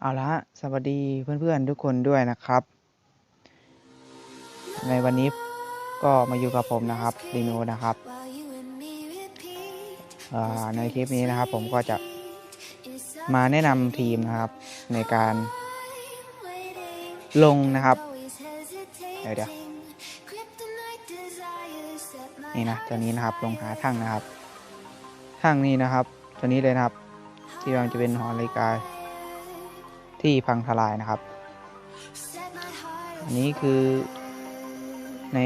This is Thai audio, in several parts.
เอาละสวัสดีเพื่อนๆทุกคนด้วยนะครับ ในวันนี้ก็มาอยู่กับผมนะครับดีโนนะครับในคลิปนี้นะครับ ผมก็จะมาแนะนำทีมนะครับ ในการลงนะครับเดี๋ยวเดี๋ยวนี่นะตัวนี้นะครับลงหาทั้งนะครับทั้งนี้นะครับ ตัวนี้เลยนะครับ ที่มันจะเป็นหอนาฬิกา ที่พังทลายนะครับ อันนี้คือใน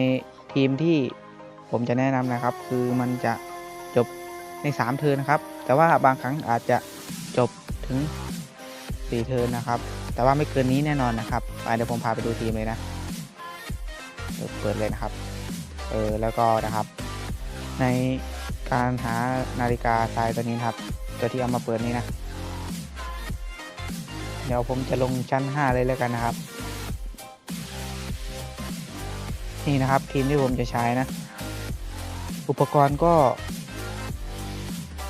ทีมที่ผมจะแนะนำนะครับ คือมันจะจบใน 3 เทิร์นนะครับ แต่ว่าบางครั้งอาจจะจบถึง 4 เทิร์นนะครับ แต่ว่าไม่เกินนี้แน่นอนนะครับไปเดี๋ยวผมพาไปดูทีมเลยนะเดี๋ยวเปิดเลยนะครับ เออแล้วก็นะครับ ในการหานาฬิกาทรายตัวนี้นะครับ ตัวที่เอามาเปิดนี้นะเดี๋ยวผมจะลงชั้น 5 เลยแล้วกันนะครับ นี่นะครับทีมที่ผมจะใช้นะ อุปกรณ์ก็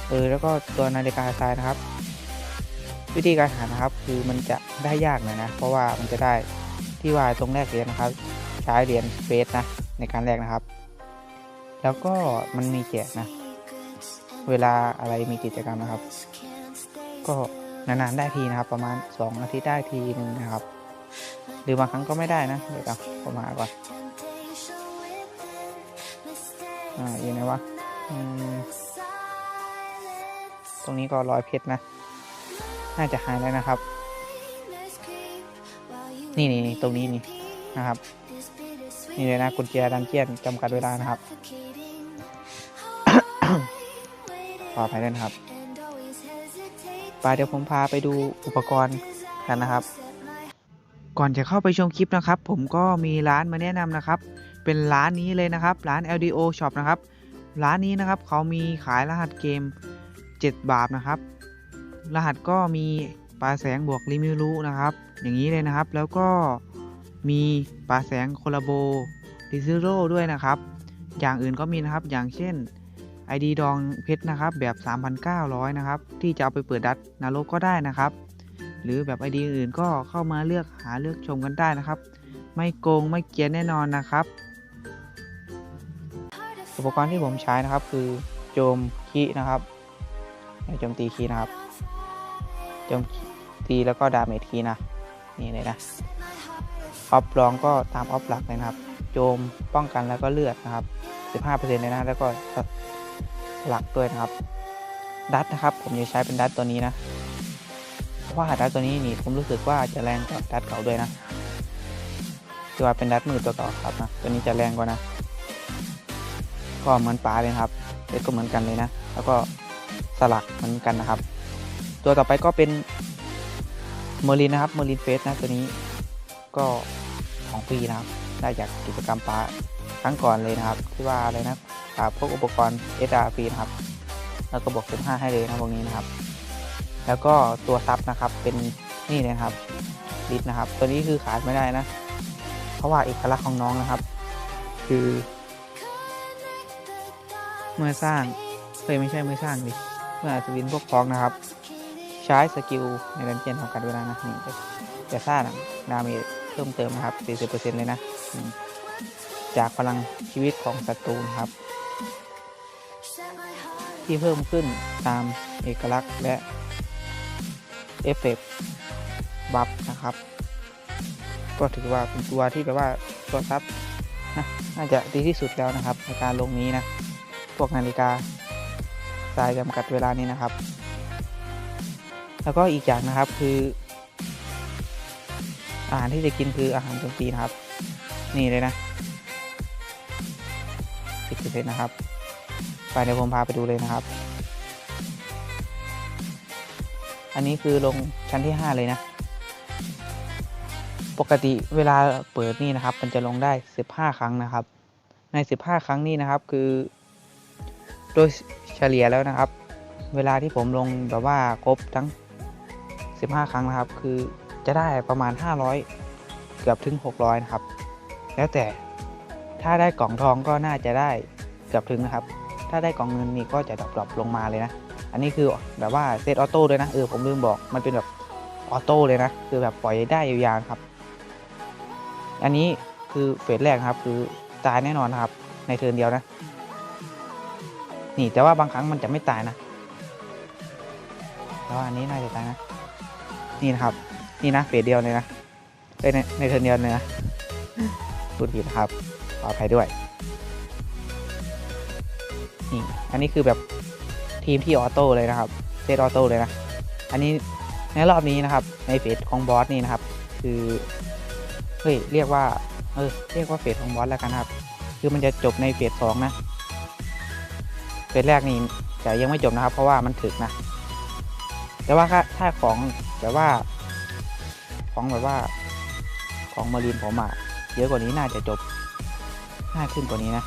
เออแล้วก็ตัวนาฬิกาทรายนะครับ วิธีการหานะครับคือมันจะได้ยากหน่อยนะ เพราะว่ามันจะได้ที่ว่าตรงแรกเหรียญนะครับ ใช้เหรียญเปซนะในการแรกนะครับ แล้วก็มันมีแจกนะ เวลาอะไรมีกิจกรรมนะครับ ก็ นานๆได้ทีนะครับ ประมาณ 2 อาทิตย์ได้ทีหนึ่งนะครับ หรือบางครั้งก็ไม่ได้นะเดี๋ยวก่อนผมหาก่อนอ่าอยู่ไหนวะตรงนี้ก็ร้อยเพชรนะ น่าจะหายแล้วนะครับนี่นี่นี่ตรงนี้นี่นะครับ นี่เลยนะกุญแจดันเจียนจำกัดเวลานะครับขออภัยด้วยนะครับ ไปเดี๋ยวผมพาไปดูอุปกรณ์กันนะครับ ก่อนจะเข้าไปชมคลิปนะครับ ผมก็มีร้านมาแนะนำนะครับ เป็นร้านนี้เลยนะครับ ร้าน LDO Shop นะครับ ร้านนี้นะครับเขามีขายรหัสเกม 7 บาทนะครับ รหัสก็มีปลาแสงบวกลิมิรุนะครับ อย่างนี้เลยนะครับ แล้วก็มีปลาแสงโคลาโบดิซิโร่ด้วยนะครับ อย่างอื่นก็มีนะครับ อย่างเช่น ID ดองเพชรนะครับแบบ 3,900 นะครับ ที่จะเอาไปเปิดดัตนาโลกก็ได้นะครับ หรือแบบ ID อื่นก็เข้ามาเลือกหาเลือกชมกันได้นะครับ ไม่โกงไม่เกียนแน่นอนนะครับ อุปกรณ์ที่ผมใช้นะครับคือโจมคีนะครับโจมตีคีนะครับโจมตีแล้วก็ดาเมจคีนะนี่เลยนะออฟรองก็ตามออฟหลักเลยนะครับ โจมป้องกันแล้วก็เลือดนะครับ 15%เลยนะ แล้วก็ หลักด้วยนะครับ ดัตนะครับ ผมจะใช้เป็นดัตตัวนี้นะเพราะว่าดัตตัวนี้นี่ผมรู้สึกว่าจะแรงกว่าดัตเก่าด้วยนะคือว่าเป็นดัตมือตัวเก่าครับนะตัวนี้จะแรงกว่านะ ก็เหมือนปลาเลยครับเล็กก็เหมือนกันเลยนะ แล้วก็สลักเหมือนกันนะครับ ตัวต่อไปก็เป็นเมอรินนะครับเมอรินเฟสนะตัวนี้ก็ของฟรีนะครับ ได้จากกิจกรรมปลาครั้งก่อนเลยนะครับ ที่ว่าอะไรนะ ฝากพวกอุปกรณ์เอสอาฟรีนะครับแล้วก็บวกสิบห้าให้เลยนะพวกนี้นะครับ แล้วก็ตัวซับนะครับเป็นนี่นะครับลิสนะครับ ตัวนี้คือขาดไม่ได้นะ เพราะว่าเอกลักษณ์ของน้องนะครับ คือ เมื่อสร้างเคยไม่ใช่เมื่อสร้างดิเมื่ออัศวินพวกพ้องนะครับ ใช้สกิลในดันเจียนของการเวลานะนี่จะสร้างดาเมจเพิ่มเติมนะครับ 40%เลยนะ จากพลังชีวิตของศัตรูนะครับ ที่เพิ่มขึ้นตามเอกลักษณ์และเอฟเฟกต์บัฟนะครับ ก็ถือว่าเป็นตัวที่แบบว่าตัวซับนะน่าจะดีที่สุดแล้วนะครับ ในการลงนี้นะ พวกนาฬิกาสายจำกัดเวลานี้นะครับ แล้วก็อีกอย่างนะครับคือ อาหารที่จะกินคืออาหารจมตีนะครับ นี่เลยนะสิบเปอร์เซ็นต์นะครับ ไปเดี๋ยวผมพาไปดูเลยนะครับ อันนี้คือลงชั้นที่ 5 เลยนะ ปกติเวลาเปิดนี่นะครับ มันจะลงได้ 15 ครั้งนะครับ ใน 15 ครั้งนี้นะครับคือ โดยเฉลี่ยแล้วนะครับ เวลาที่ผมลงแบบว่าครบทั้ง 15 ครั้งนะครับ คือจะได้ประมาณ 500 เกือบถึง 600 นะครับ แล้วแต่ถ้าได้กล่องทองก็น่าจะได้เกือบถึงนะครับ ถ้าได้กล่องเงินนี่ก็จะดรอปลงมาเลยนะ อันนี้คือแบบว่าเซตออโต้ด้วยนะ เออผมลืมบอก มันเป็นแบบออโต้เลยนะ คือแบบปล่อยได้ยาวๆครับ อันนี้คือเฟสแรกครับ คือตายแน่นอนครับ ในเทิร์นเดียวนะ นี่แต่ว่าบางครั้งมันจะไม่ตายนะแต่ว่าอันนี้น่าจะตายนะ นี่นะครับ นี่นะเฟสเดียวเลยนะในในเทิร์นเดียวเลยนะพูดผิดครับขออภัยด้วย นี่อันนี้คือแบบทีมที่ออโต้เลยนะครับเซตออโต้เลยนะ อันนี้ในรอบนี้นะครับ ในเฟสของบอสนี่นะครับ คือเฮ้ยเรียกว่าเออเรียกว่าเฟสของบอสแล้วกันครับ คือมันจะจบในเฟสสองนะเฟสแรกนี่จะยังไม่จบนะครับ เพราะว่ามันถึกนะ แต่ว่าถ้าถ้าของแบบว่า ของแบบว่า ของมารีนผมอะเยอะกว่านี้น่าจะจบน่าขึ้นกว่านี้นะ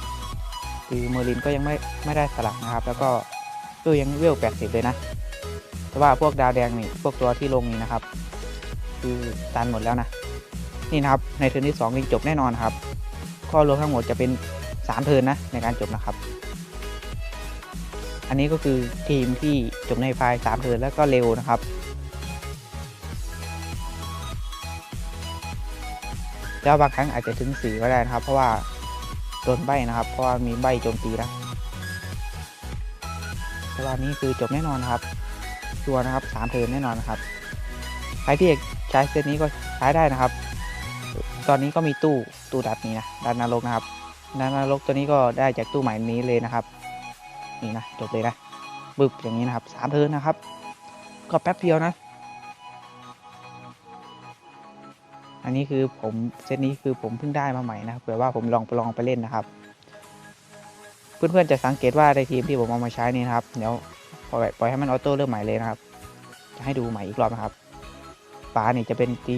คือเมอร์ลินก็ยังไม่ไม่ได้สลักนะครับ แล้วก็ก็ยังเวลแปดสิบเลยนะ แต่ว่าพวกดาวแดงนี่พวกตัวที่ลงนี่นะครับ คือตันหมดแล้วนะ นี่นะครับในเทิร์นที่สองจบแน่นอนครับข้อรวมทั้งหมดจะเป็นสามเทิร์นนะในการจบนะครับ อันนี้ก็คือทีมที่จบในไฟล์สามเทิร์นแล้วก็เร็วนะครับแล้วบางครั้งอาจจะถึงสี่ก็ได้นะครับ เพราะว่า โดนใบนะครับ เพราะว่ามีใบโจมตีนะแต่ว่านี้คือจบแน่นอนนครับชัวนะครับสามเทิร์นแน่นอนนะครับ ใครที่อยากใช้เซตนี้ก็ใช้ได้นะครับ ตอนนี้ก็มีตู้ตู้ดัดนี้นะดัดนรกนะครับดัดนรกตัวนี้ก็ได้จากตู้ใหม่นี้เลยนะครับ นี่นะจบเลยนะบึบอย่างนี้นะครับสามเทิร์นนะครับ ก็แป๊บเดียวนะ อันนี้คือผมเซตนี้คือผมเพิ่งได้มาใหม่นะครับเผื่อว่าผมลองไปลองไปเล่นนะครับ เพื่อนๆจะสังเกตว่าในทีมที่ผมเอามาใช้นี่นะครับเดี๋ยวปล่อยปล่อยให้มันออโต้เริ่มใหม่เลยนะครับ จะให้ดูใหม่อีกรอบนะครับป๋านี่จะเป็นตี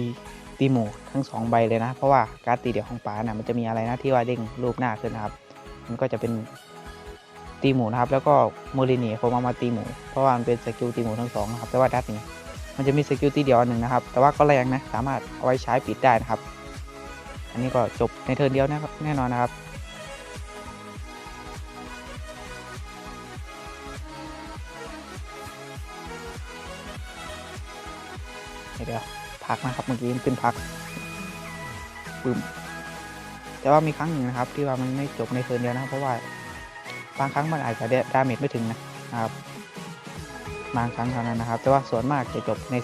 ตีหมูทั้งสองใบเลยนะ เพราะว่าการตีเดี่ยวของป๋าน่ะมันจะมีอะไรนะที่ว่าเด้งรูปหน้าขึ้นนะครับ มันก็จะเป็นตีหมูนะครับ แล้วก็โมลินีผมเอามาตีหมูเพราะว่ามันเป็นสกิลตีหมูทั้งสองนะครับแต่ว่าดัตนี้ มันจะมีสกิลตีเดียวหนึ่งนะครับ แต่ว่าก็แรงนะ สามารถเอาไว้ใช้ปิดได้นะครับ อันนี้ก็จบในเทิร์นเดียวนะครับแน่นอนนะครับเดี๋ยวพักนะครับเมื่อกี้ขึ้นพักปึ้มแต่ว่ามีครั้งหนึ่งนะครับ ที่ว่ามันไม่จบในเทิร์นเดียวนะครับเพราะว่าบางครั้งมันอาจจะดาเมจไม่ถึงนะครับ บางครั้งเท่านั้นนะครับ แต่ว่าส่วนมากจะจบใน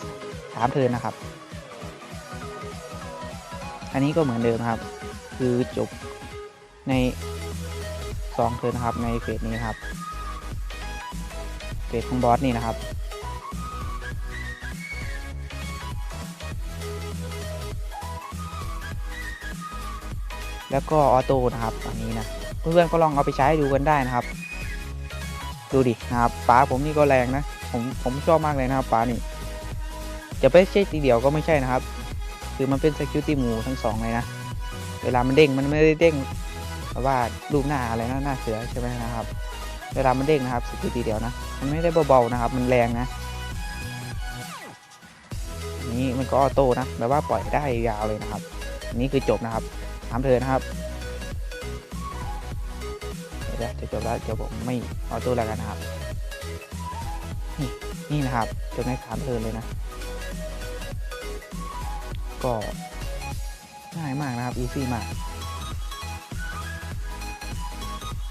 สามเทิร์นนะครับ อันนี้ก็เหมือนเดิมครับ คือจบในสองเทิร์นนะครับในเฟสนี้ครับเฟสของบอสนี่นะครับแล้วก็ออโต้นะครับ อันนี้นะเพื่อนๆก็ลองเอาไปใช้ดูกันได้นะครับ ดูดินะครับป้าผมนี่ก็แรงนะ ผมผมชอบมากเลยนะครับป้านี่จะไม่ใช่ตีเดียวก็ไม่ใช่นะครับ คือมันเป็นสกิลตีหมูทั้งสองเลยนะ เวลามันเด้งมันไม่ได้เด้งว่ารูปหน้าอะไรนะหน้าเสือใช่ไหมนะครับ เวลามันเด้งนะครับสกิลตีเดียวนะ มันไม่ได้เบาๆนะครับ มันแรงนะนี้มันก็ออโต้นะแบบว่าปล่อยได้ยาวเลยนะครับอันนี้คือจบนะครับถามเธอนะครับเดี๋ยวจะจบแล้วเดี๋ยวผมไม่ออโต้แล้วกันนะครับ นี่นี่นะครับจบในสามเทินเลยนะ ก็ง่ายมากนะครับอีซี่มาก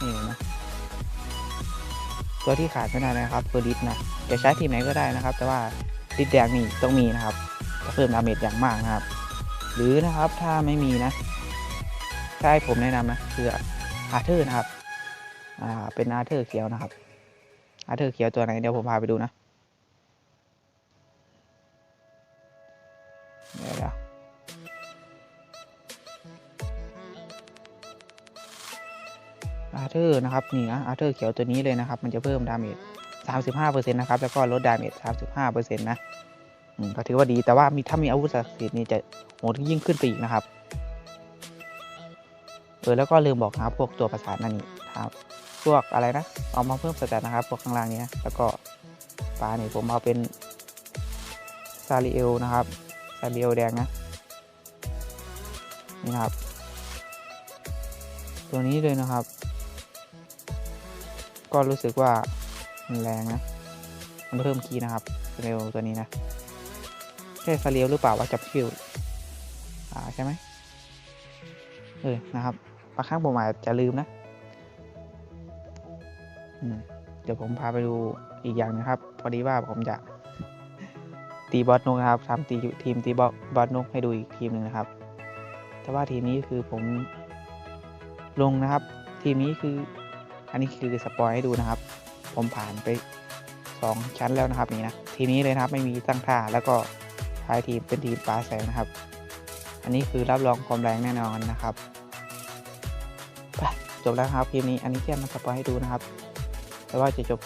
นี่นะตัวที่ขาดไม่ได้นะครับเฟอร์ดิสนะจะใช้ทีมไหนก็ได้นะครับ แต่ว่าดิสแดงนี่ต้องมีนะครับจะเพิ่มดาเมจอย่างมากนะครับ หรือนะครับถ้าไม่มีนะถ้าให้ผมแนะนำนะคืออาเธอร์นะครับ อ่า เป็นอาเธอร์เขียวนะครับ อาเธอร์เขียวตัวไหนเดี๋ยวผมพาไปดูนะ เดี๋ยวอาเธอร์นะครับนี่นะอาเธอร์เขียวตัวนี้เลยนะครับ มันจะเพิ่มดาเมจ35%นะครับ แล้วก็ลดดาเมจ35%นะอืมก็ถือว่าดีแต่ว่ามีถ้ามีอาวุธศักดิ์สิทธิ์นี่จะโหดยิ่งขึ้นไปอีกนะครับ เออแล้วก็ลืมบอกนะครับพวกตัวประสานนั่นนี่ครับ พวกอะไรนะ เอามาเพิ่มสแตทนะครับ พวกข้างล่างนี้นะแล้วก็ปลาเนี่ยผมเอาเป็นซาริเอลนะครับซาริเอลแดงนะ นี่ครับ ตัวนี้เลยนะครับ ก็รู้สึกว่ามันแรงนะ มันเพิ่มคีนะครับเร็วตัวนี้นะใช่ซาเลียวหรือเปล่าว่าจับคิวอ่าใช่ไหมเออนะครับบางครั้งผมอาจจะลืมนะ เดี๋ยวผมพาไปดูอีกอย่างนะครับ พอดีว่าผมจะตีบอสนกนะครับทำตีทีมตีบอสบอสนกให้ดูอีกทีมหนึ่งนะครับ แต่ว่าทีมนี้คือผมลงนะครับ ทีมนี้คืออันนี้คือสปอยให้ดูนะครับ ผมผ่านไปสองชั้นแล้วนะครับนี่นะทีนี้เลยนะครับไม่มีตั้งท่าแล้วก็ท้ายทีมเป็นทีมปลาแสงนะครับ อันนี้คือรับรองความแรงแน่นอนนะครับจบแล้วครับคลิปนี้อันนี้แค่มาสปอยให้ดูนะครับ แต่ว่าจะจบ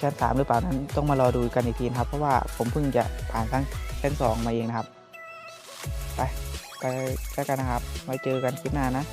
ชั้นสามหรือเปล่านั้นต้องมารอดูกันอีกทีนะครับ เพราะว่าผมเพิ่งจะผ่านทั้งชั้นสองมาเองนะครับ ไปไปแล้วกันนะครับไว้เจอกันคลิปหน้านะ